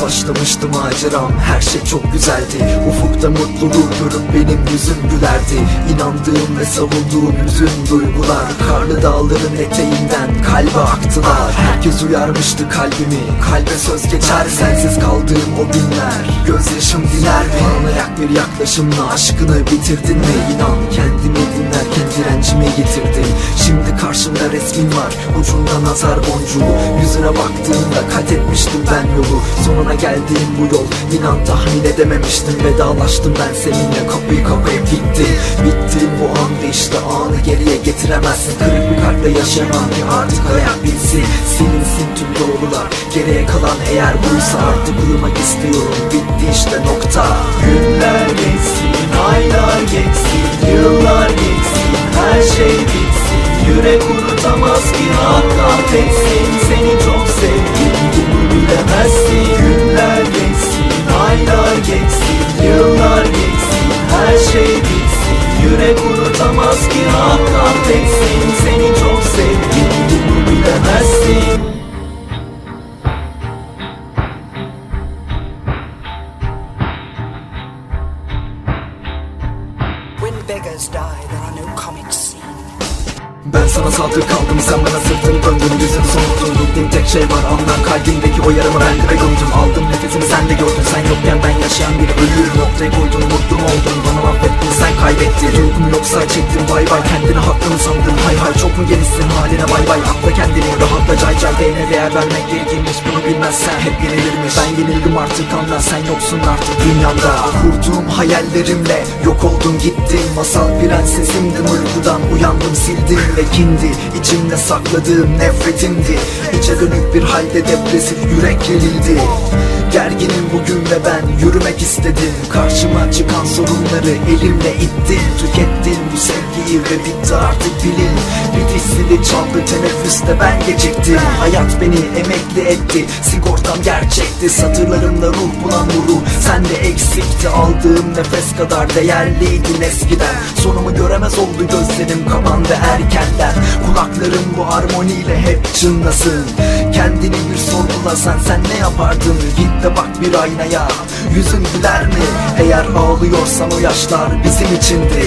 başlamıştı maceram. Her şey çok güzeldi. Ufukta mutluluk görüp benim yüzüm gülerdi. İnandığım ve savunduğum bütün duygular Karlı dağların eteğinden kalbe aktılar. Herkes uyarmıştı kalbimi. Kalbe söz geçer sensiz kaldığım o günler. Gözyaşım diner mi? Parlayak bir yaklaşımla aşkını bitirdin mi? İnan kendimi dinlerken direncimi yitirdim Şimdi karşımda resmin var. Ucunda nazar boncuğu. Yüzüne baktığımda kat etmiştim ben yolu. Sonuna geldiğim bu yol. İnan tahmin edememiştim. Vedalaştım ben seninle. Kapıyı kapayıp gittim. Bittiğim bu anda işte. Anı geriye getiremezsin. Kırık bir kalple yaşayamam ki artık hayat bitsin Silinsin tüm doğrular. Geriye kalan eğer buysa artık uyumak istiyorum Yürek unutamaz ki hakikat etsin. Seni çok sevdim bunu bilemezsin Günler geçsin, aylar geçsin, yıllar geçsin Her şey bitsin. Yürek unutamaz ki hakikat etsin. Seni çok sevdim bunu bilemezsin beggars die, there are no comic scenes. Ben sana sadık kaldım sen bana sırtını döndün. Yüzün sonuttun bildiğim tek şey var. Anlar kalbimdeki o yaramı ben gömdüm Aldım sen de gördün Sen yokken ben yaşayan bir ölüyüm Noktayı koydun mutlu mu oldun Bana affettin sen kaybettin. Uykum yoksa çektim bay bay. Kendini haklı mı sandın? Hay hay Çok mu genişsin? Haline bay bay. Atla kendini rahatla cay cay Değene değer vermek gerekirmiş Bunu bilmezsen hep yenilirmiş. Ben yenildim artık anla Sen yoksun artık dünyamda. Kurduğum hayallerimle yok oldun gittin Masal prensesimdim uykudan uyandım sildim ve kindi. İçimde sakladığım nefretimdi. İçe dönük bir halde depresif yürek gerildi Gerginim bugün ve ben yürümek istedim. Karşıma çıkan sorunları elimle ittim. Tükettim bu sevgiyi ve bitti artık bilin Bitiş zili çaldı teneffüste ben geciktim. Hayat beni emekli etti Sigortam gerçekti. Satırlarımda ruh bulan bu ruh Sende eksikti. Aldığım nefes kadar değerliydin eskiden. Sonumu göremez oldu gözlerim kapandı erkenden. Kulaklarım bu armoniyle hep çınlasın Kendini bir sorgulasan sen ne yapardın? Git de bak bir aynaya. Yüzün güler mi? Eğer ağlıyorsan o yaşlar bizim içindi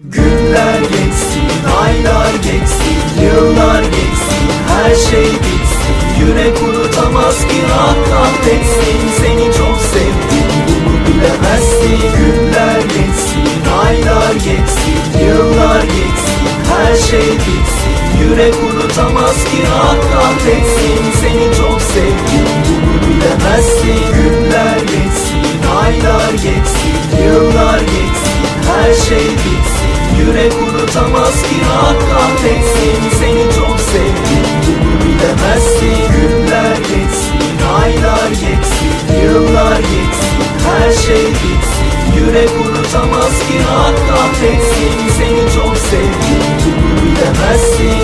Günler geçsin, aylar geçsin, yıllar geçsin Her şey bitsin, yürek unutamaz ki hakikat etsin. Seni çok sevdim, bunu bilemezsin. Günler geçsin, aylar geçsin, yıllar geçsin Her şey bitsin, yürek unutamaz ki hakikat etsin. Seni çok sevdim, bunu bilemezsin. Günler geçsin, aylar geçsin, yıllar geçsin Her şey bitsin. Yürek unutamaz ki hakikat etsin. Seni çok sevdim bunu bilemezsin. Günler geçsin, aylar geçsin, yıllar geçsin Her şey bitsin. Yürek unutamaz ki hakikat etsin. Seni çok sevdim bunu bilemezsin